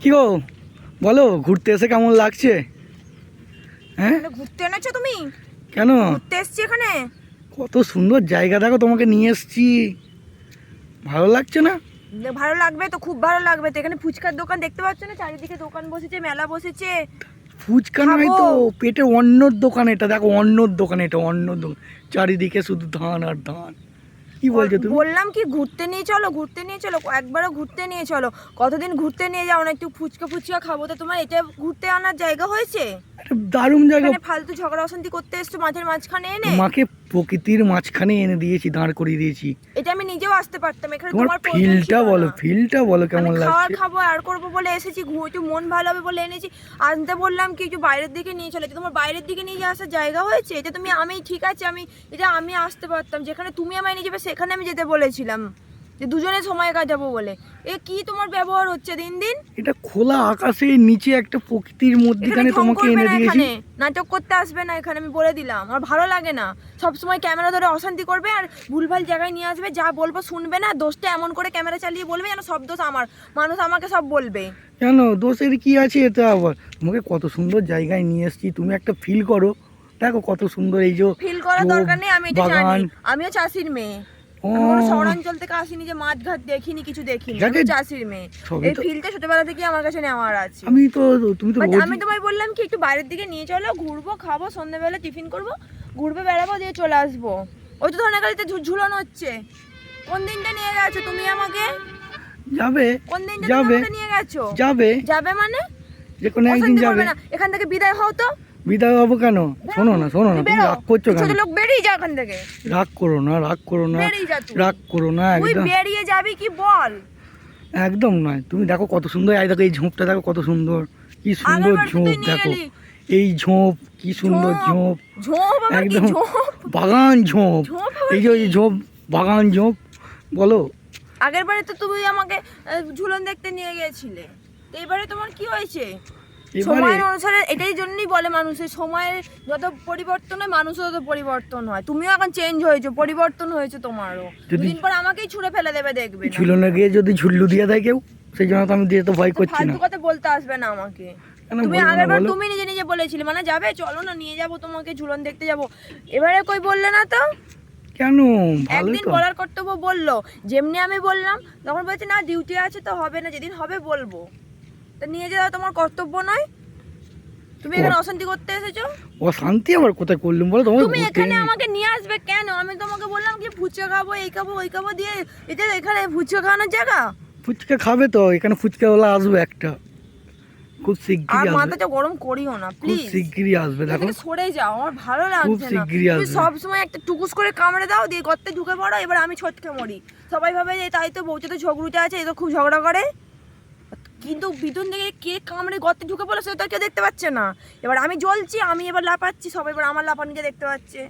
কি গো? বলো ঘুরতে এসে কেমন লাগছে? হ্যাঁ? ঘুরতে এনেছো তুমি? কেন? ঘুরতে এসছি এখানে? কত সুন্দর জায়গা দেখো তোমাকে নিয়ে এসছি। ভালো লাগছে না? ভালো লাগবে তো খুব ভালো লাগবে তো। এখানে ফুচকার দোকান দেখতে পাচ্ছ না? চারিদিকে দোকান বসেছে মেলা বসেছে। ফুচকা নয় তো পেটে অন্যর দোকান এটা। দেখো অন্যর দোকান এটা অন্ন দোকান। চারিদিকে শুধু ধান আর ধান। কি বলছো তুমি? বললাম কি ঘুরতে নিয়ে চলো ঘুরতে নিয়ে চলো একবারও ঘুরতে নিয়ে চলো। কতদিন ঘুরতে নিয়ে যাও না একটু ফুচকা ফুচকা খাব তো তোমার এটা ঘুরতে আনার জায়গা হয়েছে? দারুণ জায়গা। ফালতু ঝগড়া অশান্তি করতে এসছো মাঝের মাঝখানে এনে? মাকে প্রকৃতির মাঝখানে এনে দিয়েছি দাঁড় করিয়ে দিয়েছি। এটা আমি নিজেও আসতে পারতাম এখানে তোমার ফিলটা বলো। ফিলটা বলো কেমন লাগছে? খাওয়ার খাব আর করব বলে এসেছি ঘুরতে একটু মন ভালো হবে বলে এনেছি। আনতে বললাম কি একটু বাইরের দিকে নিয়ে চলে তোমার বাইরের দিকে নিয়ে যাওয়ার আসার জায়গা হয়েছে? এটা তুমি আমি ঠিক আছে আমি এটা আমি আসতে পারতাম। যেখানে তুমি আমায় নিয়ে যাবে সেখানে আমি যেতে বলেছিলাম। যে দুজনে সময় কাটাবো বলে। এ কি তোমার ব্যবহার হচ্ছে দিন দিন? এটা খোলা আকাশের নিচে একটা প্রকৃতির মধ্যখানে তোমাকে এনে দিয়েছি। নাটক করতে আসবে না এখানে আমি বলে দিলাম। আমার ভালো লাগে না। সব সময় ক্যামেরা ধরে অশান্তি করবে আর ভুলভাল জায়গায় নিয়ে আসবে। যা বলব শুনবে না দোষটা এমন করে ক্যামেরা চালিয়ে বলবে যেন সব দোষ আমার। মানুষ আমাকে সব বলবে। কেন? দোষের কি আছে এটা আবার? তোমাকে কত সুন্দর জায়গায় নিয়ে এসেছি। তুমি একটা ফিল করো। দেখো কত সুন্দর এই যে ফিল করার দরকার নেই আমি এটা জানি। আমিও চাষির মেয়ে। ও। শহরাঞ্চল থেকে আসিনি যে মাঠ ঘাট দেখিনি কিছু দেখিনি। চাষির মেয়ে। এই তো- ছোটবেলা থেকে আমার কাছে নেওয়ার আছে। আমি তো তুমি তো আমি তোমায় বললাম কি একটু বাইরের দিকে নিয়ে চলো ঘুরবো খাব সন্ধ্যাবেলা টিফিন করব ঘুরবে বেড়াবো দিয়ে চলে আসব। ওই তো হচ্ছে। কোন দিনটা নিয়ে গেছো তুমি আমাকে? যাবে কোন দিনটা নিয়ে গেছো? যাবে। যাবে মানে? যে কোনো একদিন যাবে। না। এখান থেকে বিদায় হও তো। বিদায় হব কেন? শোনো না শোনো না তুমি রাগ করছ কেন? লোক বেরিয়ে যা এখান থেকে। রাগ করো না রাগ করো না রাগ করো না একদম। বেরিয়ে যাবি কি বল? একদম নয়। তুমি দেখো কত সুন্দর এই দেখো এই ঝোপটা দেখো কত সুন্দর। কি সুন্দর ঝোপ দেখো। এই ঝোপ কি সুন্দর ঝোপ। একদম বাগান ঝোপ। এই যে এই ঝোপ বাগান ঝোপ বলো। আগের বারে তো তুমি আমাকে ঝুলন দেখতে নিয়ে গিয়েছিলে। তো এবারে তোমার কি হয়েছে? সময়ের অনুসারে এটাই জন্যই বলে মানুষের সময়ের যত পরিবর্তন হয় মানুষও তত পরিবর্তন হয়। তুমিও এখন চেঞ্জ হয়েছো পরিবর্তন হয়েছে তোমারও। দুদিন পর আমাকেই ছুঁড়ে ফেলে দেবে দেখবে। ঝুলনে গিয়ে যদি ঝুল্লু দিয়ে দেয় কেউ সেই জন্য তো আমি দিয়ে তো ভয় করছি না। ফালতু কথা বলতে আসবে না আমাকে। তুমি আগের বার তুমি নিজে নিজে বলেছিলে মানে যাবে চলো না নিয়ে যাব তোমাকে ঝুলন দেখতে যাব। এবারে কই বললে না তো? কেন? একদিন বলার কর্তব্য বলল যেমনি আমি বললাম তখন বলছে না ডিউটি আছে তো হবে না যেদিন হবে বলব। তা নিয়ে যাওয়া তোমার কর্তব্য নয়? তুমি এখানে অশান্তি করতে এসেছ? আবার কোথায় করলাম বলো তুমি এখানে আমাকে নিয়ে আসবে কেন? আমি তোমাকে বললাম কি ফুচকা খাব এই খাব ওই খাব দিয়ে এটা এখানে ফুচকা খাওয়ানোর জায়গা? ফুচকা খাবে তো এখানে ফুচকাওয়ালা আসবে একটা। খুব শিগগিরই আসবে। মাথাটা গরম করিও না খুব প্লিজ শিগগিরই আসবে দেখো। সরে যাও আমার ভালো লাগছে না। শিগগিরই আসবে। সব সময় একটা টুকুস করে কামড়ে দাও দিয়ে গর্তে ঢুকে পড়ো এবার আমি ছটকে মরি। সবাই ভাবে যে তাই তো বউচে তো ঝগড়ুটে আছে এ তো খুব ঝগড়া করে। কিন্তু ভিতর থেকে কে কামড়ে গর্তে ঢুকে পড়ল সেটা কেউ দেখতে পাচ্ছে না। এবার আমি জ্বলছি, আমি এবার লাপাচ্ছি সবাই এবার আমার লাপানিকে দেখতে পাচ্ছে।